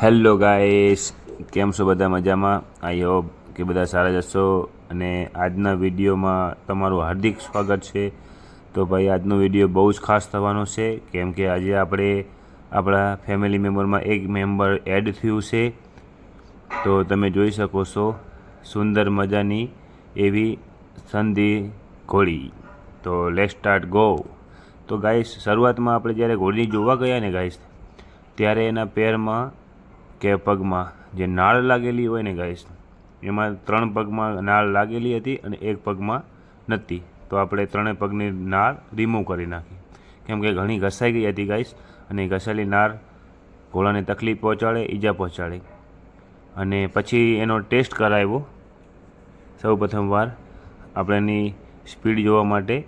Hello guys કેમ છો બધા મજામાં? આઈ હોપ કે બધા સારા જશો અને આજના વિડીયોમાં તમારું હાર્દિક સ્વાગત છે. તો ભાઈ, આજનો વીડિયો બહુ જ ખાસ થવાનો છે. કેમ કે આજે આપણે આપણા ફેમિલી મેમ્બરમાં એક મેમ્બર એડ થયું છે. તો તમે જોઈ શકો છો, સુંદર મજાની એવી સંધિ ઘોડી. તો લેટ સ્ટાર્ટ ગો તો ગાઈસ શરૂઆતમાં આપણે જ્યારે ઘોડી જોવા ગયા ને ગાઈસ ત્યારે એના પેરમાં કે પગમાં જે નાળ લાગેલી હોય ને ગાઈસ એમાં ત્રણ પગમાં નાળ લાગેલી હતી અને એક પગમાં નહોતી તો આપણે ત્રણેય પગની નાળ રિમૂવ કરી નાખી. કેમ કે ઘણી ઘસાઈ ગઈ હતી ગાઈસ અને ઘસાયેલી નાળ ઘોડાને તકલીફ પહોંચાડે, ઈજા પહોંચાડે. અને પછી એનો ટેસ્ટ કરાવ્યો. સૌ પ્રથમવાર આપણે એની સ્પીડ જોવા માટે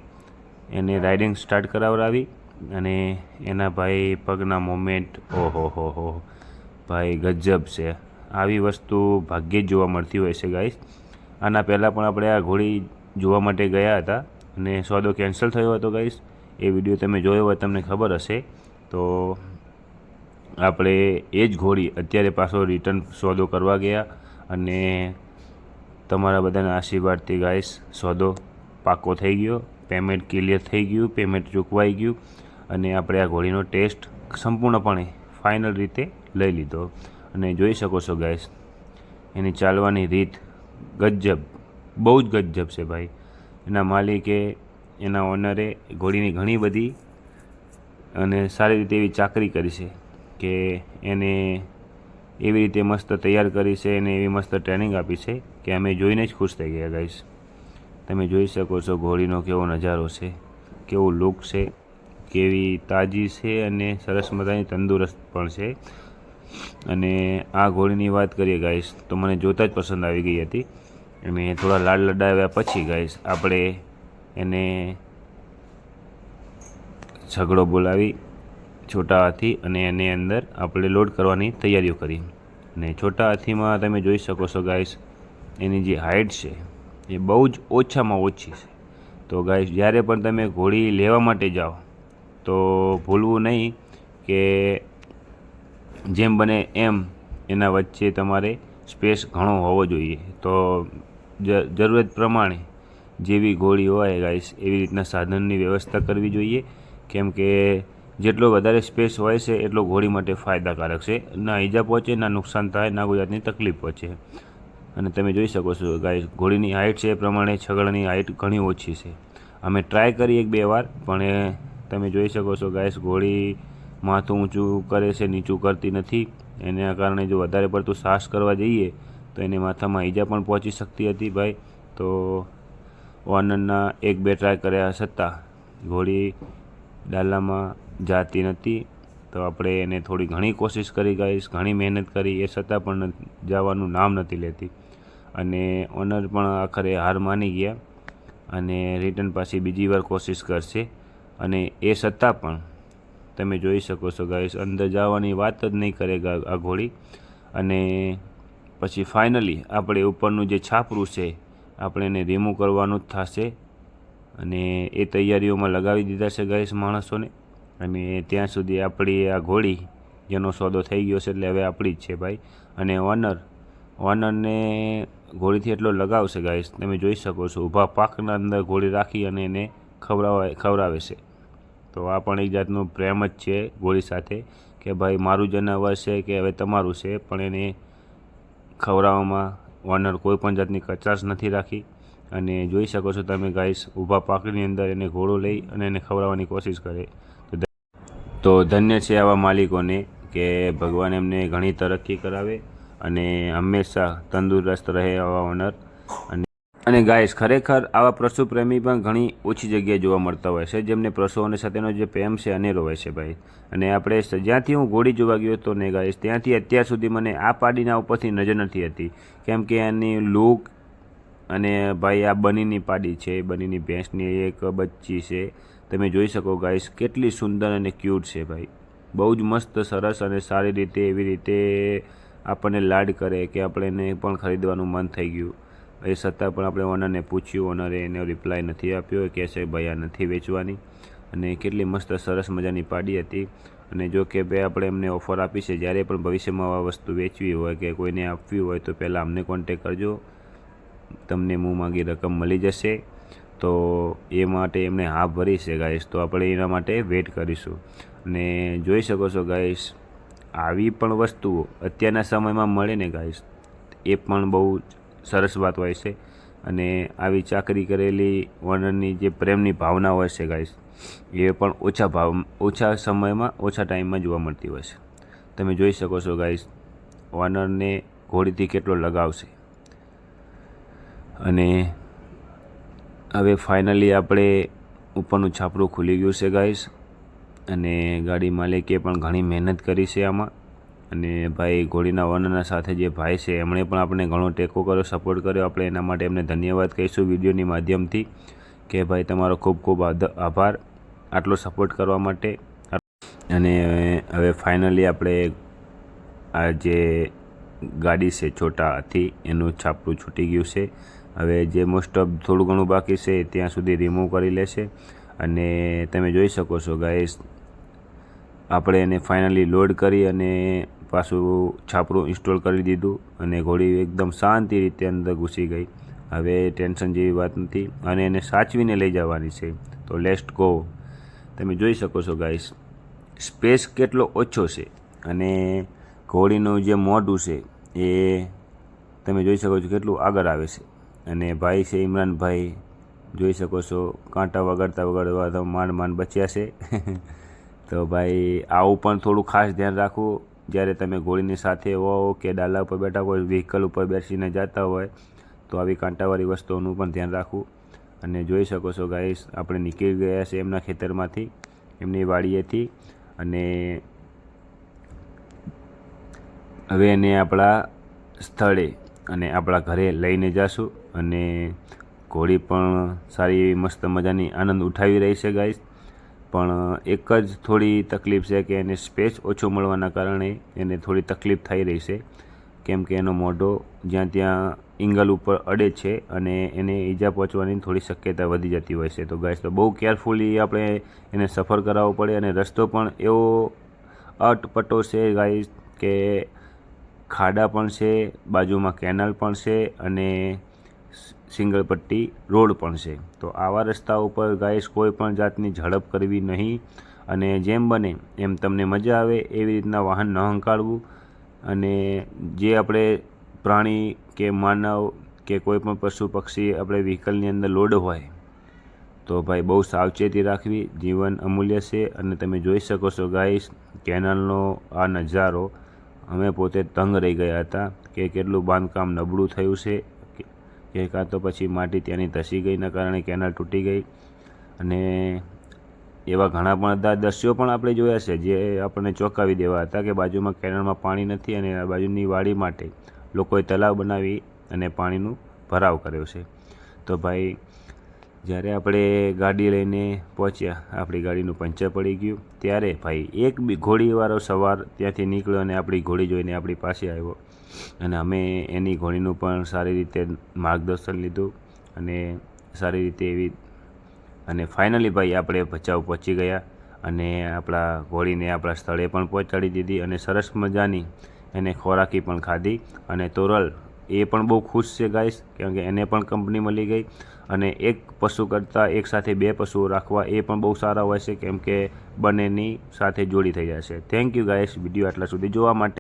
એને રાઇડિંગ સ્ટાર્ટ કરાવડાવી અને એના ભાઈ પગના મોમેન્ટ ઓહો હો હો ભાઈ, ગજબ છે. આવી વસ્તુ ભાગ્યે જ જોવા મળતી હોય છે ગાઈસ આના પહેલાં પણ આપણે આ ઘોડી જોવા માટે ગયા હતા અને સોદો કેન્સલ થયો હતો ગાઈસ એ વીડિયો તમે જોયો હોય, તમને ખબર હશે. તો આપણે એ જ ઘોડી અત્યારે પાછો રિટર્ન સોદો કરવા ગયા અને તમારા બધાના આશીર્વાદથી ગાઈસ સોદો પાકો થઈ ગયો પેમેન્ટ ક્લિયર થઈ ગયું પેમેન્ટ ચૂકવાઈ ગયું અને આપણે આ ઘોડીનો ટેસ્ટ સંપૂર્ણપણે ફાઇનલ રીતે લઈ લીધો. અને જોઈ શકો છો ગાઈસ એની ચાલવાની રીત ગજબ, બહુ જ ગજબ છે ભાઈ. એના માલિકે, એના ઓનરે ઘોડીની ઘણી બધી અને સારી રીતે એવી ચાકરી કરી છે કે એને એવી રીતે મસ્ત તૈયાર કરી છે અને એવી મસ્ત ટ્રેનિંગ આપી છે કે અમે જોઈને જ ખુશ થઈ ગયા ગાઈશ તમે જોઈ શકો છો ઘોડીનો કેવો નજારો છે, કેવો લુક છે, કેવી તાજી છે અને સરસ મજાની તંદુરસ્ત પણ છે. અને આ ઘોડીની વાત કરીએ ગાઈસ તો મને જોતાં જ પસંદ આવી ગઈ હતી. અને થોડા લાડ લડાવ્યા પછી ગાઈસ આપણે એને ઝઘડો બોલાવી છોટા હાથી અને એની અંદર આપણે લોડ કરવાની તૈયારીઓ કરી. અને છોટા હાથીમાં તમે જોઈ શકો છો ગાઈસ એની જે હાઇટ છે, એ બહુ જ ઓછામાં ઓછી છે. તો ગાઈસ જ્યારે પણ તમે ઘોડી લેવા માટે જાઓ, તો ભૂલવું નહીં કે જેમ બને એમ એના વચ્ચે તમારે સ્પેસ ઘણો હોવો જોઈએ. તો જરૂરત પ્રમાણે જેવી ઘોડી હોય ગાઈસ, એવી રીતના સાધનની વ્યવસ્થા કરવી જોઈએ. કેમ કે જેટલો વધારે સ્પેસ હોય છે, એટલો ઘોડી માટે ફાયદાકારક છે. ના ઈજા પહોંચે, ના નુકસાન થાય, ના જાતની તકલીફ પહોંચે. અને તમે જોઈ શકો છો, ગાઈસ ઘોડીની હાઇટ છે એ પ્રમાણે છગડની હાઇટ ઘણી ઓછી છે. અમે ટ્રાય કરી એક બે વાર, પણ તમે જોઈ શકો છો, ગાઈસ ઘોડી માથું ઊંચું કરે છે, નીચું કરતી નથી. એના કારણે જો વધારે પડતું સાહસ કરવા જઈએ, તો એને માથામાં ઈજા પણ પહોંચી શકતી હતી ભાઈ. તો ઓનરના એક બે ટ્રાય કર્યા છતાં ઘોડી ડાલામાં જાતી નથી. તો આપણે એને થોડી ઘણી કોશિશ કરી ગઈશ, ઘણી મહેનત કરી, એ છતાં પણ જવાનું નામ નથી લેતી. અને ઓનર પણ આખરે હાર માની ગયા અને રિટર્ન પાછી બીજી વાર કોશિશ કરશે. અને એ છતાં પણ તમે જોઈ શકો છો ગાઈસ અંદર જવાની વાત જ નહીં કરે આ ઘોડી. અને પછી ફાઇનલી આપણે ઉપરનું જે છાપરું છે, આપણે એને રિમૂવ કરવાનું જ થશે. અને એ તૈયારીઓમાં લગાવી દીધા છે ગાઈસ માણસોને. અને ત્યાં સુધી આપણી આ ઘોડી જેનો સોદો થઈ ગયો છે, એટલે હવે આપણી જ છે, ભાઈ. અને ઓનર ઓનરને ઘોડીથી એટલો લગાવ છે ગાઈસ તમે જોઈ શકો છો, ઊભા પાકના અંદર ઘોડી રાખી અને એને ખવડાવે ખવડાવે છે. તો આ પણ એક જાતનું પ્રેમ જ છે ઘોડી સાથે કે ભાઈ મારું જનાવર છે કે હવે તમારું છે, પણ એને ખવડાવવામાં ઓનર કોઈ પણ જાતની કચાશ નથી રાખી. અને જોઈ શકો છો તમે ગાઈસ ઊભા પાકની અંદર એને ઘોડો લઈ અને એને ખવડાવવાની કોશિશ કરે. તો ધન્ય છે આવા માલિકોને કે ભગવાન એમને ઘણી તરક્કી કરાવે અને હંમેશા તંદુરસ્ત રહે આવા ઓનર. અને અને ગાઈસ ખરેખર આવા પશુ પણ ઘણી ઓછી જગ્યાએ જોવા મળતા હોય છે, જેમને પશુઓને સાથેનો જે પ્રેમ છે, અનેરો હોય છે ભાઈ. અને આપણે જ્યાંથી હું ઘોડી જોવા ગયો હતો ને ગાઈસ ત્યાંથી અત્યાર સુધી મને આ પાડીના ઉપરથી નજર નથી હતી. કેમ કે એની લુક અને ભાઈ આ બનીની પાડી છે, બનીની ભેંસની એક બચ્ચી છે. તમે જોઈ શકો ગાઈસ કેટલી સુંદર અને ક્યુટ છે ભાઈ. બહુ જ મસ્ત, સરસ અને સારી રીતે એવી રીતે આપણને લાડ કરે કે આપણે એને પણ ખરીદવાનું મન થઈ ગયું. એ છતાં પણ આપણે ઓનરને પૂછ્યું. ઓનરે એનો રિપ્લાય નથી આપ્યો. કે છે ભાઈ આ નથી વેચવાની. અને કેટલી મસ્ત સરસ મજાની પાડી હતી. અને જો કે ભાઈ આપણે એમને ઓફર આપી છે, જ્યારે પણ ભવિષ્યમાં આ વસ્તુ વેચવી હોય કે કોઈને આપવી હોય, તો પહેલાં અમને કોન્ટેક કરજો. તમને મું માગી રકમ મળી જશે. તો એ માટે એમને હા ભરી છે ગાઈસ તો આપણે એના માટે વેઇટ કરીશું. અને જોઈ શકો છો ગાઈસ આવી પણ વસ્તુઓ અત્યારના સમયમાં મળે ને ગાઈસ એ પણ બહુ સરસ વાત હોય છે. અને આવી ચાકરી કરેલી ઓનરની જે પ્રેમની ભાવના હોય છે ગાઈસ એ પણ ઓછા ભાવ, ઓછા સમયમાં, ઓછા ટાઈમમાં જોવા મળતી હોય છે. તમે જોઈ શકો છો ગાઈસ વર્નરને ઘોડીથી કેટલો લગાવશે અને હવે ફાઇનલી આપણે ઉપરનું છાપરું ખુલી ગયું છે ગાઈસ અને ગાડી માલિકે પણ ઘણી મહેનત કરી છે આમાં. અને ભાઈ ઘોડીના વર્ણના સાથે જે ભાઈ છે, એમણે પણ આપણને ઘણો ટેકો કર્યો સપોર્ટ કર્યો. આપણે એના માટે એમને ધન્યવાદ કહીશું વિડીયોની માધ્યમથી કે ભાઈ તમારો ખૂબ ખૂબ આભાર આટલો સપોર્ટ કરવા માટે. અને હવે ફાઇનલી આપણે આ જે ગાડી છે, છોટા હાથી એનું છાપરું છૂટી ગયું છે. હવે જે મોસ્ટ ઓફ થોડું ઘણું બાકી છે, ત્યાં સુધી રિમૂવ કરી લેશે. અને તમે જોઈ શકો છો ગાઈસ આપણે એને ફાઇનલી લોડ કરી અને પાછું છાપરું ઇન્સ્ટોલ કરી દીધું અને ઘોડી એકદમ શાંતિ રીતે અંદર ઘૂસી ગઈ. હવે ટેન્શન જેવી વાત નથી અને એને સાચવીને લઈ જવાની છે. તો લેસ્ટ ગો તમે જોઈ શકો છો ગાઈસ સ્પેસ કેટલો ઓછો છે અને ઘોડીનું જે મોઢું છે એ તમે જોઈ શકો છો કેટલું આગળ આવે છે. અને ભાઈ છે ઇમરાનભાઈ જોઈ શકો છો કાંટા વગાડતા વગાડવા માંડ માંડ બચ્યા છે. તો ભાઈ આવું પણ થોડું ખાસ ધ્યાન રાખવું જ્યારે તમે ઘોડીની સાથે હો કે ડાલા ઉપર બેઠા હોય વ્હીકલ ઉપર બેસીને જતા હોય, તો આવી કાંટાવાળી વસ્તુઓનું પણ ધ્યાન રાખવું. અને જોઈ શકો છો ગાઈસ આપણે નીકળી ગયા છે એમના ખેતરમાંથી, એમની વાડીએથી. અને હવે એને આપણા સ્થળે અને આપણા ઘરે લઈને જશું. અને ઘોડી પણ સારી એવી મસ્ત મજાની આનંદ ઉઠાવી રહી છે ગાઈસ પણ એક જ થોડી તકલીફ છે કે એને સ્પેસ ઓછો મળવાના કારણે એને થોડી તકલીફ થઈ રહી છે. કેમ કે એનો મોઢો જ્યાં ત્યાં ઇંગલ ઉપર અડે છે અને એને ઈજા પહોંચવાની થોડી શક્યતા વધી જતી હોય છે. તો ગાઈસ, તો બહુ કેરફુલી આપણે એને સફર કરાવવો પડે અને રસ્તો પણ એવો અટપટો છે ગાઈસ કે ખાડા પણ છે, બાજુમાં કેનાલ પણ છે અને સિંગલ પટ્ટી રોડ પણ છે. તો આવા રસ્તા ઉપર ગાઈસ કોઈ પણ જાતની ઝડપ કરવી નહીં અને જેમ બને એમ તમને મજા આવે એવી રીતના વાહન ન હંકાળવું. અને જે આપણે પ્રાણી કે માનવ કે કોઈ પણ પશુ પક્ષી આપણે વ્હીકલની અંદર લોડ હોય, તો ભાઈ બહુ સાવચેતી રાખવી જીવન અમૂલ્ય છે અને તમે જોઈ શકો છો ગાઈસ કેનાલનો આ નજારો. અમે પોતે તંગ રહી ગયા હતા કે કેટલું બાંધકામ નબળું થયું છે. કે- કે તો પછી માટી ત્યાંની ધસી ગઈના કારણે કેનાલ તૂટી ગઈ. અને એવા ઘણા પણ દ્રશ્યો પણ આપણે જોયા છે જે આપણને ચોંકાવી દેવા હતા કે બાજુમાં કેનાલમાં પાણી નથી અને આ બાજુની વાડી માટે લોકોએ તલાવ બનાવી અને પાણીનું ભરાવ કર્યો છે. તો ભાઈ જ્યારે આપણે ગાડી લઈને પહોંચ્યા, આપણી ગાડીનું પંચર પડી ગયું. ત્યારે ભાઈ એક બી ઘોડીવાળો સવાર ત્યાંથી નીકળ્યો અને આપણી ઘોડી જોઈને આપણી પાસે આવ્યો. અને અમે એની ઘોડીનું પણ સારી રીતે માર્ગદર્શન લીધું અને સારી રીતે એવી અને ફાઇનલી ભાઈ આપણે ભચાઉ પહોંચી ગયા અને આપણા ઘોડીને આપણા સ્થળે પણ પહોંચાડી દીધી અને સરસ મજાની એને ખોરાકી પણ ખાધી અને તોરલ એ પણ બહુ ખુશ છે ગાઈસ કેમ કે એને પણ કંપની મળી ગઈ. અને એક પશુ કરતાં એક સાથે બે પશુઓ રાખવા એ પણ બહુ સારા હોય છે, કેમ કે બંનેની સાથે જોડી થઈ જાય છે. થેન્ક યુ ગાઈસ વીડિયો આટલા સુધી જોવા માટે